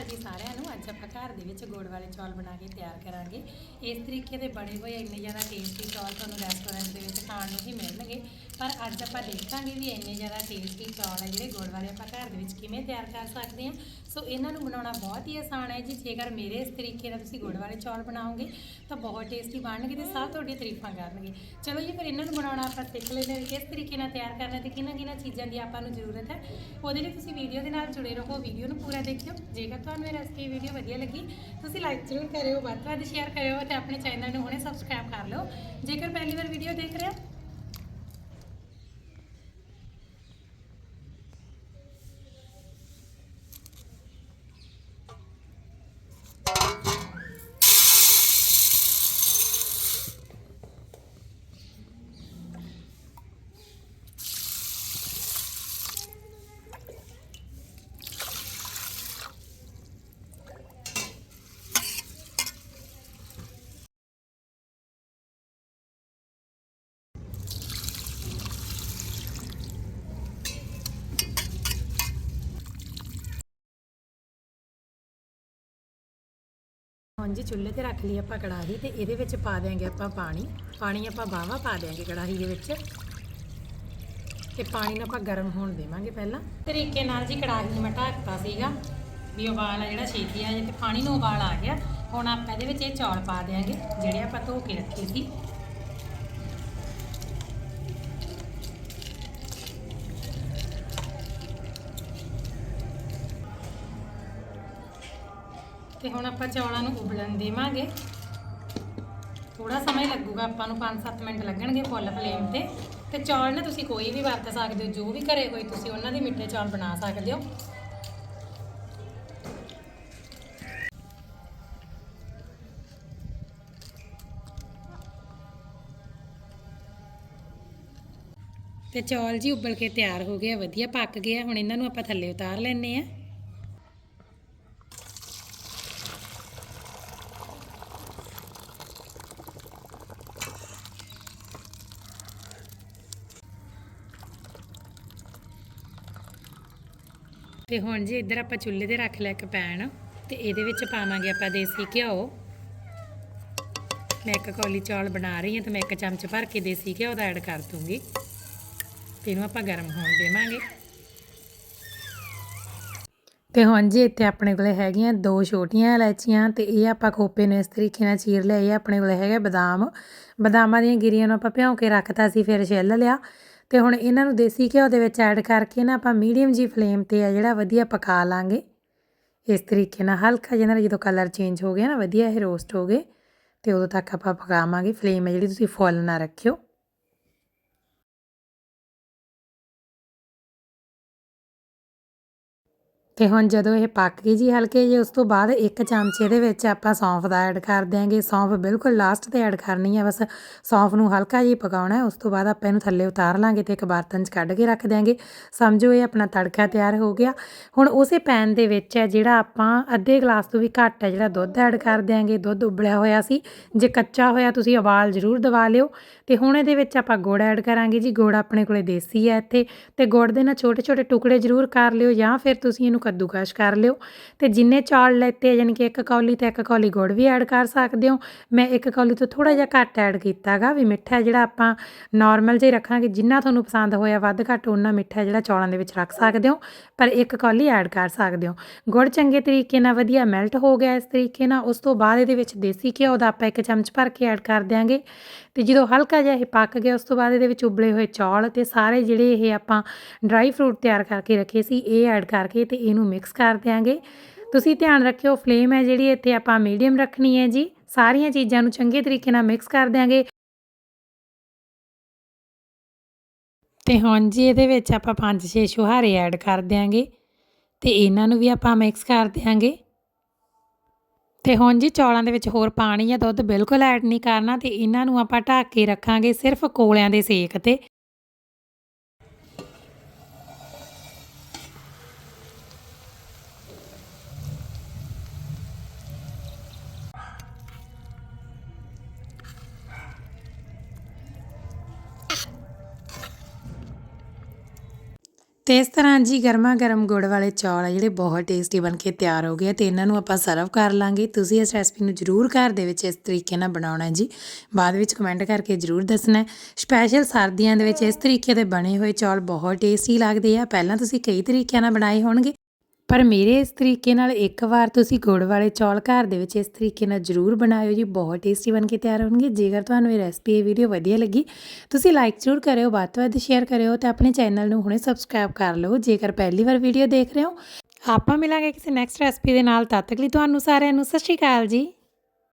ਅਕਾਲ ਜੀ ਸਾਰਿਆਂ ਨੂੰ ਅੱਜ ਆਪਾਂ ਘਰ ਦੇ ਵਿੱਚ ਗੁੜ ਵਾਲੇ ਚੌਲ ਬਣਾ ਕੇ ਤਿਆਰ ਕਰਾਂਗੇ। ਇਸ ਤਰੀਕੇ ਦੇ ਬਣੇ ਹੋਏ ਇੰਨੇ ਜ਼ਿਆਦਾ ਟੇਸਟੀ ਚੌਲ ਤੁਹਾਨੂੰ ਰੈਸਟੋਰੈਂਟ ਦੇ ਵਿੱਚ ਖਾਣ ਨੂੰ ਹੀ ਮਿਲਣਗੇ। ਪਰ ਅੱਜ ਆਪਾਂ ਦੇਖਾਂਗੇ ਵੀ ਇੰਨੇ ਜ਼ਿਆਦਾ ਟੇਸਟੀ ਚੌਲ ਹੈ ਜਿਹੜੇ ਗੁੜ ਵਾਲੇ ਆਪਾਂ ਘਰ ਦੇ ਵਿੱਚ ਕਿਵੇਂ ਤਿਆਰ ਕਰ ਸਕਦੇ ਹਾਂ। ਸੋ ਇਹਨਾਂ ਨੂੰ ਬਣਾਉਣਾ ਬਹੁਤ ਹੀ ਆਸਾਨ ਹੈ ਜੀ। ਜੇਕਰ ਮੇਰੇ ਇਸ ਤਰੀਕੇ ਨਾਲ ਤੁਸੀਂ ਗੁੜ ਵਾਲੇ ਚੌਲ ਬਣਾਓਗੇ, ਤਾਂ ਬਹੁਤ ਟੇਸਟੀ ਬਣਨਗੇ ਤੇ ਸਭ ਤੁਹਾਡੀਆਂ ਤਾਰੀਫਾਂ ਕਰਨਗੇ। ਚਲੋ ਜੀ, ਫਿਰ ਇਹਨਾਂ ਨੂੰ ਬਣਾਉਣਾ ਆਪਾਂ ਸਿੱਖ ਲੈਂਦੇ ਹਾਂ ਵੀ ਕਿਸ ਤਰੀਕੇ ਨਾਲ ਤਿਆਰ ਕਰਨਾ ਤੇ ਕਿਹਨਾਂ ਕਿਹਨਾਂ ਚੀਜ਼ਾਂ ਦੀ ਆਪਾਂ ਨੂੰ ਜ਼ਰੂਰਤ ਹੈ। ਉਹਦੇ ਲਈ ਤੁਸੀਂ ਵੀਡੀਓ ਦੇ ਨਾਲ ਜੁੜੇ ਰਹੋ ਵੀਡੀਓ ਨੂੰ ਪੂਰਾ ਦੇਖਿਓ। ਜੇਕਰ ਤੁਹਾਨੂੰ ਇਹ ਰੈਸਪੀ ਵੀਡੀਓ ਵਧੀਆ ਲੱਗੀ, ਤੁਸੀਂ ਲਾਈਕ ਜ਼ਰੂਰ ਕਰਿਓ, ਵੱਧ ਤੋਂ ਵੱਧ ਸ਼ੇਅਰ ਕਰਿਓ ਤੇ ਆਪਣੇ ਚੈਨਲ ਨੂੰ ਹੁਣੇ ਸਬਸਕ੍ਰਾਈਬ ਕਰ ਲਓ। ਜੇਕਰ ਪਹਿਲੀ ਵਾਰ ਵੀਡੀਓ ਦੇਖ ਰਹੇ ਹੋ ਹਾਂਜੀ, ਚੁੱਲ੍ਹੇ ਤੇ ਰੱਖ ਲਈ ਆਪਾਂ ਕੜਾਹੀ ਤੇ ਇਹਦੇ ਵਿੱਚ ਪਾ ਦਿਆਂਗੇ ਆਪਾਂ ਪਾਣੀ। ਪਾਣੀ ਆਪਾਂ ਬਾਵਾ ਪਾ ਦਿਆਂਗੇ ਕੜਾਹੀ ਦੇ ਵਿੱਚ। ਤੇ ਪਾਣੀ ਨੂੰ ਆਪਾਂ ਗਰਮ ਹੋਣ ਦੇਵਾਂਗੇ ਪਹਿਲਾਂ। ਤਰੀਕੇ ਨਾਲ ਜੀ ਕੜਾਹੀ ਨੂੰ ਮੈਂ ਢੱਕਤਾ ਸੀਗਾ, ਵੀ ਉਬਾਲ ਆ ਜਿਹੜਾ ਛੇਤੀ ਆ ਜੇ ਤੇ ਪਾਣੀ ਨੂੰ ਉਬਾਲ ਆ ਗਿਆ। ਹੁਣ ਆਪਾਂ ਇਹਦੇ ਵਿੱਚ ਇਹ ਚੌਲ ਪਾ ਦਿਆਂਗੇ, ਜਿਹੜੇ ਆਪਾਂ ਧੋ ਕੇ ਰੱਖੇ ਸੀ। ਤੇ ਹੁਣ ਆਪਾਂ ਚੌਲਾਂ ਨੂੰ ਉਬਲਣ ਦੇਵਾਂਗੇ। ਥੋੜਾ ਸਮਾਂ ਹੀ ਲੱਗੂਗਾ, ਆਪਾਂ ਨੂੰ 5-7 ਮਿੰਟ ਲੱਗਣਗੇ ਫੁੱਲ ਫਲੇਮ ਤੇ। ਤੇ ਚੌਲ ਨਾ ਤੁਸੀਂ ਕੋਈ ਵੀ ਵਰਤ ਸਕਦੇ ਹੋ, ਜੋ ਵੀ ਘਰੇ ਕੋਈ ਤੁਸੀਂ ਉਹਨਾਂ ਦੇ ਮਿੱਠੇ ਚੌਲ ਬਣਾ ਸਕਦੇ ਹੋ। ਤੇ ਚੌਲ ਜੀ ਉਬਲ ਕੇ ਤਿਆਰ ਹੋ ਗਏ ਵਧੀਆ ਪੱਕ ਗਏ ਹੁਣ ਇਹਨਾਂ ਨੂੰ ਆਪਾਂ ਥੱਲੇ ਉਤਾਰ ਲੈਣੇ ਆ। ਤੇ ਹੁਣ ਜੀ ਇੱਧਰ ਆਪਾਂ ਚੁੱਲ੍ਹੇ ਤੇ ਰੱਖ ਲਿਆ ਇੱਕ ਪੈਨ ਤੇ ਇਹਦੇ ਵਿੱਚ ਪਾਵਾਂਗੇ ਆਪਾਂ ਦੇਸੀ ਘਿਓ। ਮੈਂ ਇੱਕ ਕੌਲੀ ਚੌਲ ਬਣਾ ਰਹੀ ਹਾਂ ਤੇ ਮੈਂ ਇੱਕ ਚਮਚ ਭਰ ਕੇ ਦੇਸੀ ਘਿਓ ਦਾ ਐਡ ਕਰ ਦੂੰਗੀ। ਤੇ ਇਹਨੂੰ ਆਪਾਂ ਗਰਮ ਹੋਣ ਦੇਵਾਂਗੇ। ਤੇ ਹੁਣ ਜੀ ਇੱਥੇ ਆਪਣੇ ਕੋਲੇ ਹੈਗੀਆਂ ਦੋ ਛੋਟੀਆਂ ਇਲਾਇਚੀਆਂ ਤੇ ਇਹ ਆਪਾਂ ਖੋਪੇ ਨੂੰ ਇਸ ਤਰੀਕੇ ਨਾਲ ਚੀਰ ਲਿਆ ਇਹ ਆਪਣੇ ਕੋਲੇ ਹੈਗਾ ਬਦਾਮ। ਬਦਾਮਾਂ ਦੀਆਂ ਗਿਰੀਆਂ ਨੂੰ ਆਪਾਂ ਭਿਉਂ ਕੇ ਰੱਖਤਾ ਸੀ, ਫਿਰ ਛਿੱਲ ਲਿਆ। ਤੇ ਹੁਣ ਇਹਨਾਂ ਨੂੰ ਦੇਸੀ ਘਿਓ ਦੇ ਵਿੱਚ ਐਡ ਕਰਕੇ ਨਾ ਆਪਾਂ ਮੀਡੀਅਮ ਜੀ ਫਲੇਮ ਤੇ ਆ ਜਿਹੜਾ ਵਧੀਆ ਪਕਾ ਲਾਂਗੇ। ਇਸ ਤਰੀਕੇ ਨਾਲ ਹਲਕਾ ਜਿਹਾ ਨਾ ਜਦੋਂ ਕਲਰ ਚੇਂਜ ਹੋ ਗਿਆ ਨਾ, ਵਧੀਆ ਇਹ ਰੋਸਟ ਹੋ ਗਏ ਤੇ ਉਦੋਂ ਤੱਕ ਆਪਾਂ ਪਕਾਵਾਂਗੇ। ਫਲੇਮ ਹੈ ਜਿਹੜੀ ਤੁਸੀਂ ਫੁੱਲ ਨਾ ਰੱਖਿਓ। ਤੇ ਹੁਣ ਜਦੋਂ ਇਹ ਪੱਕ ਗਈ ਜੀ ਹਲਕੇ ਜੇ ਉਸ ਤੋਂ ਬਾਅਦ ਇੱਕ ਚਮਚੇ ਦੇ ਵਿੱਚ ਆਪਾਂ ਸੌਂਫ ਦਾ ਐਡ ਕਰ ਦਿਆਂਗੇ। ਸੌਂਫ ਬਿਲਕੁਲ ਲਾਸਟ ਤੇ ਐਡ ਕਰਨੀ ਹੈ ਬਸ ਸੌਂਫ ਨੂੰ ਹਲਕਾ ਜਿਹਾ ਪਕਾਉਣਾ ਹੈ। ਉਸ ਤੋਂ ਬਾਅਦ ਆਪਾਂ ਇਹਨੂੰ ਥੱਲੇ ਉਤਾਰ ਲਾਂਗੇ ਤੇ ਇੱਕ ਬਰਤਨ 'ਚ ਕੱਢ ਕੇ ਰੱਖ ਦਿਆਂਗੇ। ਸਮਝੋ ਇਹ ਆਪਣਾ ਤੜਕਾ ਤਿਆਰ ਹੋ ਗਿਆ। ਹੁਣ ਉਸੇ ਪੈਨ ਦੇ ਵਿੱਚ ਹੈ ਜਿਹੜਾ ਆਪਾਂ ਅੱਧੇ ਗਲਾਸ ਤੋਂ ਵੀ ਘੱਟ ਹੈ, ਜਿਹੜਾ ਦੁੱਧ ਐਡ ਕਰ ਦਿਆਂਗੇ। ਦੁੱਧ ਉਬਲਿਆ ਹੋਇਆ ਸੀ। ਜੇ ਕੱਚਾ ਹੋਇਆ ਤੁਸੀਂ ਉਬਾਲ ਜ਼ਰੂਰ ਦਵਾ ਲਿਓ। ਤੇ ਹੁਣ ਇਹਦੇ ਵਿੱਚ ਆਪਾਂ ਗੁੜ ਐਡ ਕਰਾਂਗੇ ਜੀ। ਗੁੜ ਆਪਣੇ ਕੋਲੇ ਦੇਸੀ ਹੈ ਇੱਥੇ। ਤੇ ਗੁੜ ਦੇ ਨਾਲ ਛੋਟੇ ਛੋਟੇ ਟੁਕੜੇ ਜ਼ਰੂਰ ਕਰ ਲਿਓ ਜਾਂ ਫਿਰ ਤੁਸੀਂ ਇਹਨੂੰ ਕੱਦੂਕਸ਼ ਕਰ ਲਿਓ। ਤੇ ਜਿੰਨੇ ਚੌਲ ਲੈਤੇ ਯਾਨੀ ਕਿ ਇੱਕ ਕੌਲੀ ਤੇ ਇੱਕ ਕੌਲੀ ਗੁੜ ਵੀ ਐਡ ਕਰ ਸਕਦੇ ਹੋ। ਮੈਂ ਇੱਕ ਕੌਲੀ ਤੋਂ ਥੋੜਾ ਜਿਹਾ ਘੱਟ ਐਡ ਕੀਤਾਗਾ ਵੀ ਮਿੱਠਾ ਜਿਹੜਾ ਆਪਾਂ ਨਾਰਮਲ ਜਿਹਾ ਰੱਖਾਂਗੇ, ਜਿੰਨਾ ਤੁਹਾਨੂੰ ਪਸੰਦ ਹੋਇਆ ਵੱਧ ਘੱਟ ਉਹਨਾਂ ਮਿੱਠਾ ਜਿਹੜਾ ਚੌਲਾਂ ਦੇ ਵਿੱਚ ਰੱਖ ਸਕਦੇ ਹੋ, ਪਰ ਇੱਕ ਕੌਲੀ ਐਡ ਕਰ ਸਕਦੇ ਹੋ। ਗੁੜ ਚੰਗੇ ਤਰੀਕੇ ਨਾਲ ਵਧੀਆ ਮੈਲਟ ਹੋ ਗਿਆ ਇਸ ਤਰੀਕੇ ਨਾਲ, ਉਸ ਤੋਂ ਬਾਅਦ ਇਹਦੇ ਵਿੱਚ ਦੇਸੀ ਘਿਓ ਦਾ ਆਪਾਂ ਇੱਕ ਚਮਚ ਭਰ ਕੇ ਐਡ ਕਰ ਦਿਆਂਗੇ। ਤੇ ਜਦੋਂ ਹਲਕਾ ਜਿਹਾ ਇਹ ਪੱਕ ਗਿਆ, ਉਸ ਤੋਂ ਬਾਅਦ ਇਹਦੇ ਵਿੱਚ ਉਬਲੇ ਹੋਏ ਚੌਲ ਤੇ ਸਾਰੇ ਜਿਹੜੇ ਇਹ ਆਪਾਂ ਡਰਾਈ ਫਰੂਟ ਤਿਆਰ ਕਰਕੇ ਰੱਖੇ ਸੀ, ਇਹ ਐਡ ਕਰਕੇ ਤੇ ਇਹਨੂੰ ਮਿਕਸ ਕਰ ਦਿਆਂਗੇ। ਤੁਸੀਂ ਧਿਆਨ ਰੱਖਿਓ ਫਲੇਮ ਹੈ ਜਿਹੜੀ, ਇੱਥੇ ਆਪਾਂ ਮੀਡੀਅਮ ਰੱਖਣੀ ਹੈ ਜੀ। ਸਾਰੀਆਂ ਚੀਜ਼ਾਂ ਨੂੰ ਚੰਗੇ ਤਰੀਕੇ ਨਾਲ ਮਿਕਸ ਕਰ ਦਿਆਂਗੇ। ਤੇ ਹੁਣ ਜੀ ਇਹਦੇ ਵਿੱਚ ਆਪਾਂ 5-6 ਛੁਹਾਰੇ ਐਡ ਕਰ ਦਿਆਂਗੇ। ਤੇ ਇਹਨਾਂ ਨੂੰ ਵੀ ਆਪਾਂ ਮਿਕਸ ਕਰ ਦਿਆਂਗੇ। ਤੇ ਹੁਣ ਜੀ ਚੌਲਾਂ ਦੇ ਵਿੱਚ ਹੋਰ ਪਾਣੀ ਜਾਂ ਦੁੱਧ ਬਿਲਕੁਲ ਐਡ ਨਹੀਂ ਕਰਨਾ ਤੇ ਇਹਨਾਂ ਨੂੰ ਆਪਾਂ ਢੱਕ ਕੇ ਰੱਖਾਂਗੇ ਸਿਰਫ ਕੋਲਿਆਂ ਦੇ ਸੇਕ ਤੇ। ਤੇ ਇਸ ਤਰ੍ਹਾਂ ਜੀ ਗਰਮਾ ਗਰਮ ਗੁੜ ਵਾਲੇ ਚੌਲ ਆ ਜਿਹੜੇ ਬਹੁਤ ਟੇਸਟੀ ਬਣ ਕੇ ਤਿਆਰ ਹੋ ਗਏ ਆ ਤੇ ਇਹਨਾਂ ਨੂੰ ਆਪਾਂ ਸਰਵ ਕਰ ਲਾਂਗੇ। ਤੁਸੀਂ ਇਸ ਰੈਸਪੀ ਨੂੰ ਜਰੂਰ ਘਰ ਦੇ ਵਿੱਚ ਇਸ ਤਰੀਕੇ ਨਾਲ ਬਣਾਉਣਾ ਜੀ। ਬਾਅਦ ਵਿੱਚ ਕਮੈਂਟ ਕਰਕੇ ਜਰੂਰ ਦੱਸਣਾ। ਸਪੈਸ਼ਲ ਸਰਦੀਆਂ ਦੇ ਵਿੱਚ ਇਸ ਤਰੀਕੇ ਦੇ ਬਣੇ ਹੋਏ ਚੌਲ ਬਹੁਤ ਟੇਸਟੀ ਲੱਗਦੇ ਆ। ਪਹਿਲਾਂ ਤੁਸੀਂ ਕਈ ਤਰੀਕਿਆਂ ਨਾਲ ਬਣਾਏ ਹੋਣਗੇ। ਪਰ ਮੇਰੇ ਇਸ ਤਰੀਕੇ ਨਾਲ ਇੱਕ ਵਾਰ ਤੁਸੀਂ ਗੁੜ ਵਾਲੇ ਚੌਲ ਘਰ ਦੇ ਵਿੱਚ ਇਸ ਤਰੀਕੇ ਨਾਲ ਜਰੂਰ ਬਣਾਇਓ ਜੀ, ਬਹੁਤ ਟੇਸਟੀ ਬਣ ਕੇ ਤਿਆਰ ਹੋਣਗੇ। ਜੇਕਰ ਤੁਹਾਨੂੰ ਇਹ ਰੈਸਪੀ ਇਹ ਵੀਡੀਓ ਵਧੀਆ ਲੱਗੀ, ਤੁਸੀਂ ਲਾਈਕ ਜ਼ਰੂਰ ਕਰਿਓ, ਵੱਧ ਤੋਂ ਵੱਧ ਸ਼ੇਅਰ ਕਰਿਓ ਤੇ ਆਪਣੇ ਚੈਨਲ ਨੂੰ ਹੁਣੇ ਸਬਸਕ੍ਰਾਈਬ ਕਰ ਲਓ, ਜੇਕਰ ਪਹਿਲੀ ਵਾਰ ਵੀਡੀਓ ਦੇਖ ਰਹੇ ਹੋ। ਆਪਾਂ ਮਿਲਾਂਗੇ ਕਿਸੇ ਨੈਕਸਟ ਰੈਸਪੀ ਦੇ ਨਾਲ, ਤਦ ਤੱਕ ਲਈ ਤੁਹਾਨੂੰ ਸਾਰਿਆਂ ਨੂੰ ਸਤਿ ਸ਼੍ਰੀ ਅਕਾਲ ਜੀ।